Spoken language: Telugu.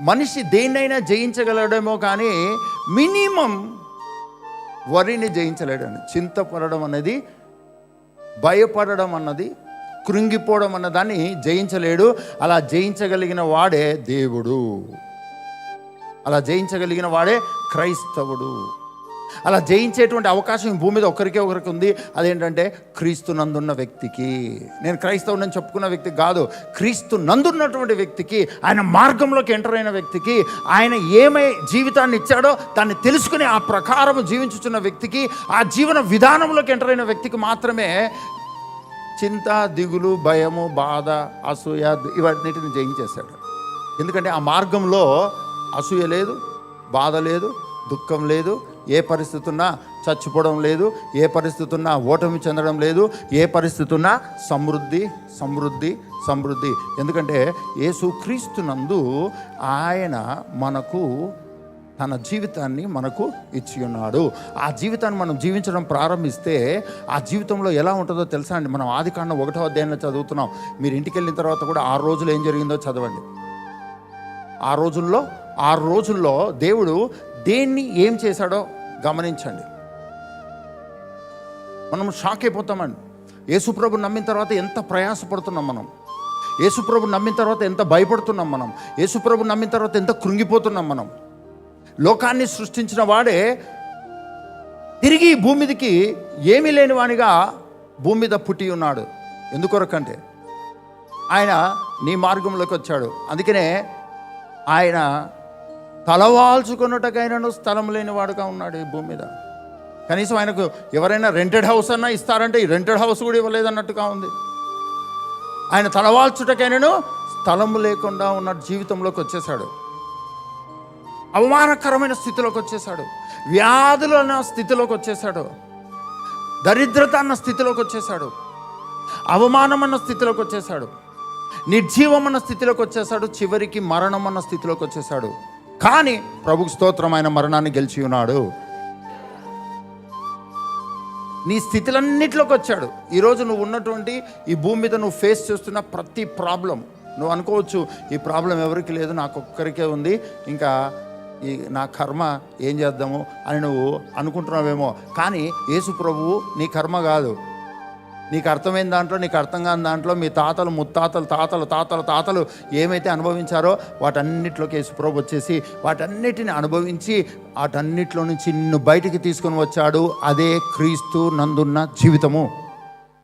మనిషి దేన్నైనా జయించగలడేమో కానీ మినిమం వరిని జయించలేడని. చింతపడడం అనేది భయపడడం అన్నది కృంగిపోవడం అన్న దాన్ని జయించలేడు. అలా జయించగలిగిన వాడే దేవుడు. అలా జయించగలిగిన వాడే క్రైస్తవుడు. అలా జయించేటువంటి అవకాశం ఈ భూమి మీద ఒకరికే ఒకరికి ఉంది. అదేంటంటే క్రీస్తు నందున్న వ్యక్తికి. నేను క్రైస్తవుని చెప్పుకున్న వ్యక్తి కాదు. క్రీస్తు నందున్నటువంటి వ్యక్తికి ఆయన మార్గంలోకి ఎంటర్ అయిన వ్యక్తికి ఆయన ఏమై జీవితాన్ని ఇచ్చాడో దాన్ని తెలుసుకుని ఆ ప్రకారం జీవించుచున్న వ్యక్తికి ఆ జీవన విధానంలోకి ఎంటర్ అయిన వ్యక్తికి మాత్రమే చింత దిగులు భయము బాధ అసూయ ఇవన్నిటిని జయించేశాడు. ఎందుకంటే ఆ మార్గంలో అసూయ లేదు బాధ లేదు దుఃఖం లేదు ఏ పరిస్థితి ఉన్నా చచ్చిపోవడం లేదు ఏ పరిస్థితి ఉన్నా ఓటమి చెందడం లేదు ఏ పరిస్థితి ఉన్నా సమృద్ధి సమృద్ధి సమృద్ధి. ఎందుకంటే యేసుక్రీస్తునందు ఆయన మనకు తన జీవితాన్ని మనకు ఇచ్చి ఉన్నాడు. ఆ జీవితాన్ని మనం జీవించడం ప్రారంభిస్తే ఆ జీవితంలో ఎలా ఉంటుందో తెలుసా అండి? మనం ఆది కాండం ఒకటో అధ్యాయంలో చదువుతున్నాం. మీరు ఇంటికి వెళ్ళిన తర్వాత కూడా ఆరు రోజులు ఏం జరిగిందో చదవండి. ఆ రోజుల్లో ఆరు రోజుల్లో దేవుడు దేన్ని ఏం చేశాడో గమనించండి. మనం షాక్ అయిపోతామండి. యేసుప్రభు నమ్మిన తర్వాత ఎంత ప్రయాసపడుతున్నాం మనం? యేసుప్రభు నమ్మిన తర్వాత ఎంత భయపడుతున్నాం మనం? యేసుప్రభు నమ్మిన తర్వాత ఎంత కృంగిపోతున్నాం మనం? లోకాన్ని సృష్టించిన వాడే తిరిగి భూమిదికి భూమి మీదకి ఏమీ లేని వానిగా భూమి మీద పుట్టి ఉన్నాడు. ఎందుకొరకంటే ఆయన నీ మార్గంలోకి వచ్చాడు. అందుకనే ఆయన తలవాల్చుకున్నటకైనను స్థలం లేనివాడుగా ఉన్నాడు ఈ భూమి మీద. కనీసం ఆయనకు ఎవరైనా రెంటెడ్ హౌస్ అన్నా ఇస్తారంటే ఈ రెంటెడ్ హౌస్ కూడా ఇవ్వలేదన్నట్టుగా ఉంది. ఆయన తలవాల్చుటకైనాను స్థలము లేకుండా ఉన్న జీవితంలోకి వచ్చేసాడు అవమానకరమైన స్థితిలోకి వచ్చేసాడు వ్యాధులు అన్న స్థితిలోకి వచ్చేసాడు దరిద్రత అన్న స్థితిలోకి వచ్చేసాడు అవమానం అన్న స్థితిలోకి వచ్చేసాడు నిర్జీవం అన్న స్థితిలోకి వచ్చేసాడు చివరికి మరణం అన్న స్థితిలోకి వచ్చేసాడు కానీ ప్రభుకు స్తోత్రమైన మరణాన్ని గెలిచి ఉన్నాడు. నీ స్థితులన్నిటిలోకి వచ్చాడు. ఈరోజు నువ్వు ఉన్నటువంటి ఈ భూమి మీద నువ్వు ఫేస్ చేస్తున్న ప్రతి ప్రాబ్లం నువ్వు అనుకోవచ్చు ఈ ప్రాబ్లం ఎవరికి లేదు నాకు ఒక్కరికే ఉంది. ఇంకా ఈ నా కర్మ ఏం చేద్దాము అని నువ్వు అనుకుంటున్నావేమో. కానీ యేసు ప్రభువు నీ కర్మ కాదు. నీకు అర్థమైన దాంట్లో నీకు అర్థం కాని దాంట్లో మీ తాతలు ముత్తాతలు తాతలు తాతలు తాతలు ఏమైతే అనుభవించారో వాటన్నిటిలోకి యేసుప్రభు వచ్చేసి వాటన్నిటిని అనుభవించి వాటన్నిటిలో నుంచి నిన్ను బయటికి తీసుకొని వచ్చాడు. అదే క్రీస్తు నందున్న జీవితము.